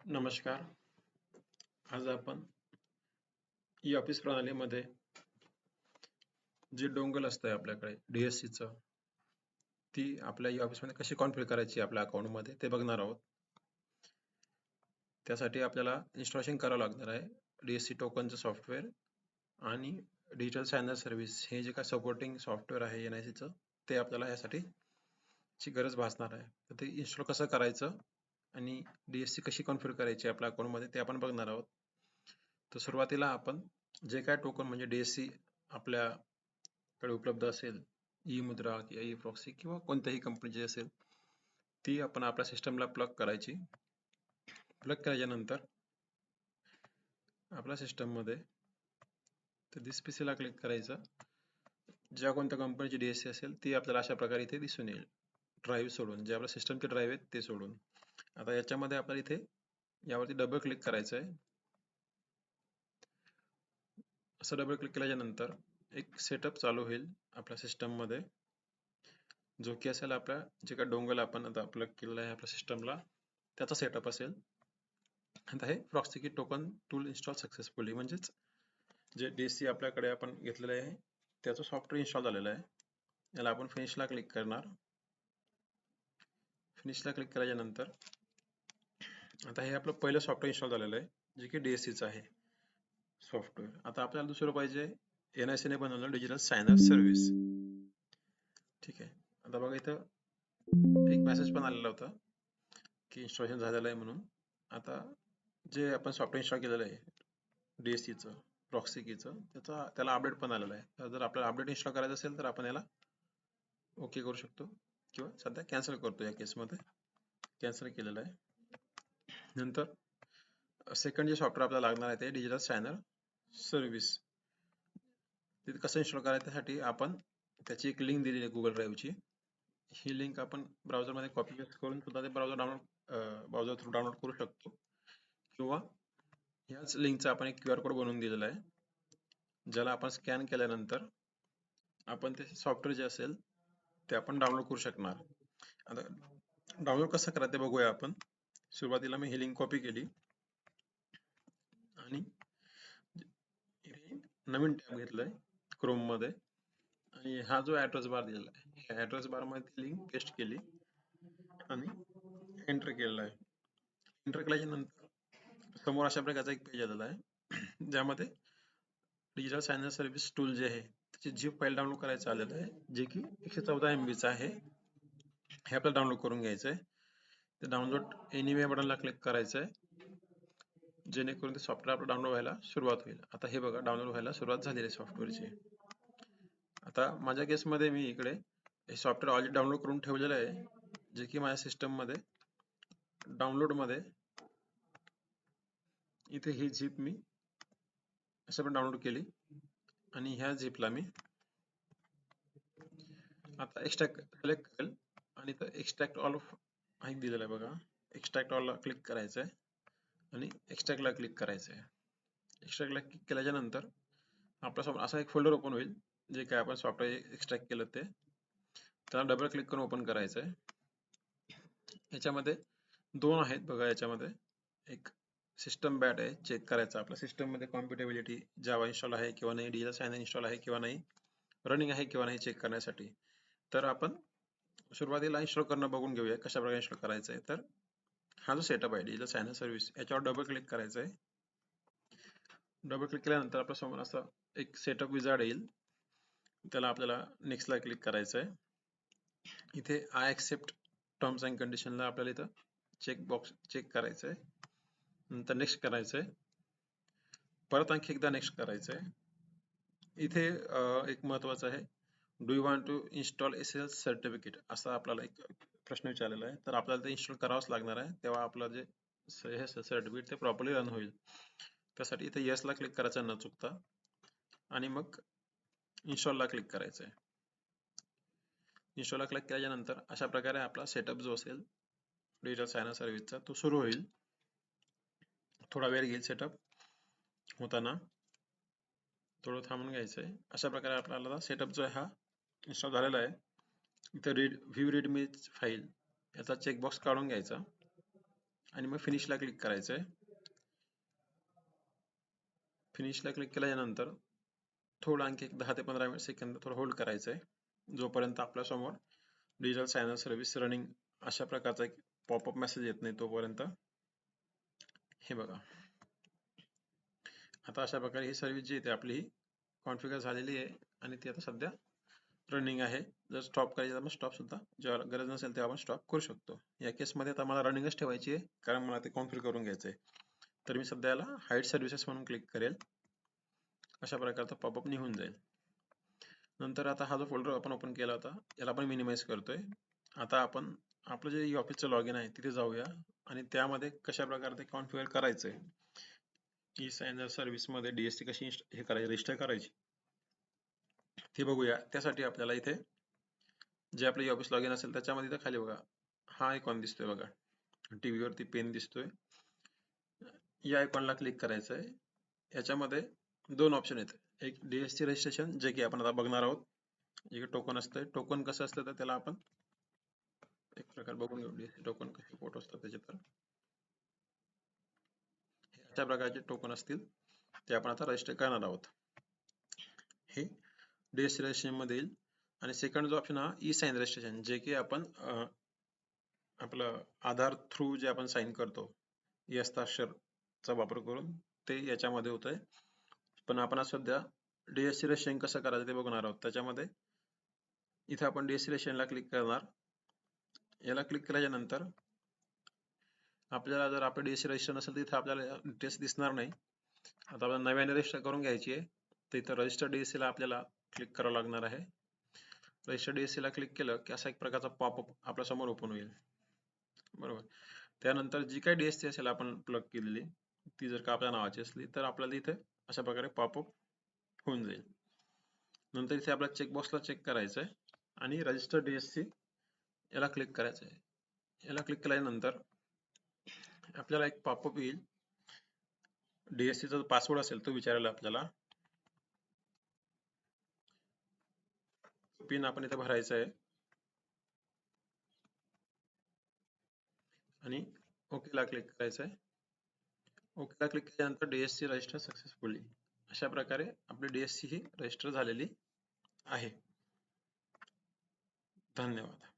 नमस्कार. आज आपण ई ऑफिस प्रणालीमध्ये जे डोंगल असतंय आपल्याकडे डीएससी चं ती आपल्या ई ऑफिसमध्ये कशी कॉन्फिगर करायची आपल्या अकाउंटमध्ये ते बघणार आहोत. त्यासाठी आपल्याला इन्स्टॉलेशन करावं लागणार आहे डीएससी टोकनचं सॉफ्टवेअर आणि डिजिटल सायनर सर्व्हिस हे जे काय सपोर्टिंग सॉफ्टवेअर आहे एन आय सीचं ते आपल्याला यासाठी ची गरज भासणार आहे. तर ते इन्स्टॉल कसं करायचं? आणि डीएससी कशी कॉन्फिगर करायची आपल्या अकाउंटमध्ये ते आपण बघणार आहोत. तर सुरुवातीला आपण जे काय टोकन म्हणजे डीएससी आपल्याकडे उपलब्ध असेल ई मुद्रा किंवा ई प्रॉक्सी किंवा कोणत्याही कंपनीची असेल ती आपण आपल्या सिस्टमला प्लग करायची. प्लग केल्याच्यानंतर आपल्या सिस्टममध्ये तर दिस पी सीला क्लिक करायचं. ज्या कोणत्या कंपनीची डीएससी असेल ती आपल्याला अशा प्रकारे इथे दिसून येईल. ड्राईव्ह सोडून जे आपल्या सिस्टमचे ड्राईव्ह आहेत ते सोडून. आता याच्यामध्ये आपल्याला इथे यावरती डबल क्लिक करायचं आहे असं डबल क्लिक केल्याच्यानंतर एक सेटअप चालू होईल आपल्या सिस्टममध्ये जो की असेल आपल्या जे काही डोंगल आपण आता प्लग केलेला आहे आपल्या सिस्टमला त्याचा सेटअप असेल. आता हे proxy token tool install successfully म्हणजेच जे डीएससी आपल्याकडे आपण घेतलेलं आहे त्याचं सॉफ्टवेअर इन्स्टॉल झालेलं आहे. याला आपण फिनिशला क्लिक करणार. फिनिशला क्लिक केल्याच्यानंतर आता हे आपलं पहिलं सॉफ्टवेअर इन्स्टॉल झालेलं आहे जे की डीएससीचं आहे. सॉफ्टवेअर आता आपल्याला दुसरं पाहिजे NIC ने बनवलं डिजिटल सायनर सर्व्हिस ठीक आहे. आता बघा इथं एक मेसेज पण आलेला होता की इन्स्टॉलेशन झालेलं आहे म्हणून. आता जे आपण सॉफ्टवेअर इन्स्टॉल केलेलं आहे डीएससीचं प्रॉक्सी कीचं त्याचा त्याला अपडेट पण आलेला आहे. तर जर आपल्याला अपडेट इन्स्टॉल करायचं असेल तर आपण याला ओके करू शकतो. किंवा सध्या कॅन्सल करतो या केसमध्ये कॅन्सल केलेलं आहे. नंतर सेकंड जे सॉफ्टवेअर आपल्याला लागणार आहे ते डिजिटल सायनर सर्व्हिस तिथे कसं इन्स्टॉल करायचं त्यासाठी आपण त्याची एक लिंक दिलेली आहे गुगल ड्राईव्हची ही लिंक आपण ब्राउझरमध्ये कॉपी पेस्ट करून सुद्धा ते browser download browser through download करू शकतो. किंवा ह्याच लिंकचा आपण एक क्यू आर कोड बनवून दिलेला आहे. ज्याला आपण स्कॅन केल्यानंतर आपण ते सॉफ्टवेअर जे असेल ते आपण डाउनलोड करू शकणार. आता डाउनलोड कसं करायचं ते बघूया आपण. सुरुवातीला मी ही लिंक कॉपी केली. आणि नवीन टॅब घेतलाय क्रोममध्ये. आणि हा जो ऍड्रेस बार दिलेला आहे ऍड्रेस बारमध्ये लिंक पेस्ट केली आणि एंटर केलेला आहे. एंटर केल्याच्यानंतर समोर अशा प्रकारचा एक पेज आलेला आहे ज्यामध्ये डिजिटल सायन्स सर्व्हिस टूल जे आहे त्याची झिप फाईल डाउनलोड करायचं आलेलं आहे जे की एकशे चौदा एम बीचं आहे. हे आपल्याला डाउनलोड करून घ्यायचं आहे. ते डाउनलोड एनिवे बटनला क्लिक करायचं आहे जेणेकरून ते सॉफ्टवेअर आपलं डाउनलोड व्हायला सुरुवात होईल. आता हे बघा डाउनलोड व्हायला सुरुवात झालेली आहे सॉफ्टवेअरची आता माझ्या केसमध्ये मी इकडे हे सॉफ्टवेअर ऑलरेडी डाउनलोड करून ठेवलेलं आहे जे की माझ्या सिस्टममध्ये डाउनलोडमध्ये इथे ही झिप मी असं पण डाउनलोड केली आणि ह्या झिपला मी आता एक्स्ट्रॅक्ट कलेक्ट करेल आणि तर एक्स्ट्रॅक्ट ऑल ऑफ दिलेलं आहे बघा. एक्स्ट्रॅक्ट ऑलला क्लिक करायचं आहे आणि एक्स्ट्रॅक्टला क्लिक करायचं आहे एक्स्ट्रॅक्टला क्लिक केल्याच्यानंतर आपल्यासमोर असा एक फोल्डर ओपन होईल जे काय आपण सॉफ्टवेअर एक्स्ट्रॅक्ट केलं ते. त्याला डबल क्लिक करून ओपन करायचं आहे याच्यामध्ये दोन आहेत बघा याच्यामध्ये. एक सिस्टम बॅट आहे चेक करायचं आपल्या सिस्टममध्ये कॉम्पिटेबिलिटी जावा इन्स्टॉल आहे किंवा नाही डिजिटल सायन इन्स्टॉल आहे किंवा नाही रनिंग आहे किंवा नाही चेक करण्यासाठी. तर आपण सुरुवातीला इन्स्टॉल करणं बघून घेऊया कशा प्रकारे इन्स्टॉल करायचं आहे तर हा जो सेटअप आहे डिजिटल सायनर सर्व्हिस याच्यावर डबल क्लिक करायचं आहे डबल क्लिक केल्यानंतर आपल्यासमोर असं एक सेटअप विजार्ड येईल. त्याला आपल्याला नेक्स्टला क्लिक करायचं आहे इथे आय ॲक्सेप्ट टर्म्स अँड कंडिशनला आपल्याला इथं चेक बॉक्स चेक करायचं आहे नंतर नेक्स्ट करायचं आहे परत आणखी एकदा नेक्स्ट करायचं आहे इथे एक महत्वाचं आहे. Do you want to install S L certificate असा आपल्याला एक प्रश्न विचारलेला आहे. तर आपल्याला ते इन्स्टॉल करावंच लागणार आहे. तेव्हा आपलं जे हे सर्टिफिकेट ते प्रॉपरली रन होईल. त्यासाठी इथे येसला क्लिक करायचं न चुकता. आणि मग इन्स्टॉलला क्लिक करायचं आहे इन्स्टॉलला क्लिक केल्यानंतर अशा प्रकारे आपला सेटअप जो असेल डिजिटल सायनर सर्व्हिसचा तो सुरू होईल. थोडा वेळ घेईल सेटअप होताना. थोडं थांबून घ्यायचं आहे अशा प्रकारे आपल्याला सेटअप जो आहे हा इन्स्टॉल झालेला आहे. इथं read view read me file याचा चेकबॉक्स काढून घ्यायचा आणि मग फिनिशला क्लिक करायचं आहे फिनिशला क्लिक केल्यानंतर थोडं आणखी एक दहा ते पंधरा सेकंद थोडं होल्ड करायचं आहे जोपर्यंत आपल्यासमोर डिजिटल सायनल सर्व्हिस रनिंग अशा प्रकारचा एक पॉपअप मेसेज येत नाही तोपर्यंत. हे बघा. आता अशा प्रकारे ही सर्व्हिस जी आहे आपली कॉन्फिगर झालेली आहे आणि ती आता सध्या रनिंग आहे. जर स्टॉप करायचं तर मग स्टॉप सुद्धा. जेव्हा गरज नसेल तेव्हा आपण स्टॉप करू शकतो. या केसमध्ये आता मला रनिंगच ठेवायची आहे. कारण मला ते कॉन्फिगर करून घ्यायचं आहे तर मी सध्याला हाईट सर्व्हिसेस म्हणून क्लिक करेल. अशा प्रकारचा पॉपअप निघून जाईल. नंतर आता हा जो फोल्डर आपण ओपन केला होता याला आपण मिनिमाइज करतोय. आता आपण आपलं जे ऑफिसचं लॉग इन आहे तिथे जाऊया. आणि त्यामध्ये कशा प्रकारे ते कॉन्फिगर करायचंय. ई सायनर सर्व्हिसमध्ये डीएससी कशी हे करायची रजिस्टर करायची. ते बघूया. त्यासाठी आपल्याला इथे जे आपलं ऑफिस लॉग इन असेल त्याच्यामध्ये इथं खाली बघा. हा आयकॉन दिसतोय बघा. टीव्हीवरती पेन दिसतोय. या आयकॉनला क्लिक करायचं आहे याच्यामध्ये दोन ऑप्शन आहेत. एक डीएससी रजिस्ट्रेशन जे की आपण आता बघणार आहोत. एक टोकन असतंय. टोकन कसं असतं तर त्याला आपण एक प्रकार बघून घेऊ. डीएससी टोकन कसे फोटो असतात त्याचे तर. अशा प्रकारचे टोकन असतील ते आपण आता रजिस्टर करणार आहोत. हे रजिस्ट्रेशनमध्ये येईल आणि सेकंड जो ऑप्शन हा ई साइन रजिस्ट्रेशन जे की आपण आपलं आधार थ्रू जे आपण साईन करतो ई हस्ताक्षरचा वापर करून ते याच्यामध्ये होत आहे पण आपण आज सध्या डीएससी रजिस्ट्रेशन कसं करायचं ते बघणार आहोत. त्याच्यामध्ये इथे आपण डीएससी रजिस्ट्रेशनला क्लिक करणार. याला क्लिक केल्याच्यानंतर आपल्याला जर आपलं डीएससी रजिस्टर नसेल तर इथे आपल्याला डिटेल्स दिसणार नाही. आता आपल्याला नव्याने रजिस्टर करून घ्यायची आहे. तर इथं रजिस्टर डीएससी ला आपल्याला क्लिक करावं लागणार आहे. रजिस्टर डीएससी ला क्लिक केलं की असा एक प्रकारचा पॉपअप आपल्यासमोर ओपन होईल. बरोबर? त्यानंतर जी काही डीएससी असेल आपण प्लग केलेली ती जर का आपल्या नावाची असली तर आपल्याला इथे अशा प्रकारे पॉपअप होऊन जाईल. नंतर इथे आपल्या चेकबॉक्सला चेक करायचं आहे आणि रजिस्टर डीएससी याला क्लिक करायचं आहे याला क्लिक केल्यानंतर आपल्याला एक पॉपअप येईल. डीएससीचा जो पासवर्ड असेल तो विचारायला आपल्याला. पिन आपण इथे भरायचा आहे. आणि ओकेला क्लिक करायचं आहे. ओकेला क्लिक केल्यानंतर डीएससी रजिस्टर सक्सेसफुली अशा प्रकारे आपली डीएससी ही रजिस्टर झालेली आहे. धन्यवाद.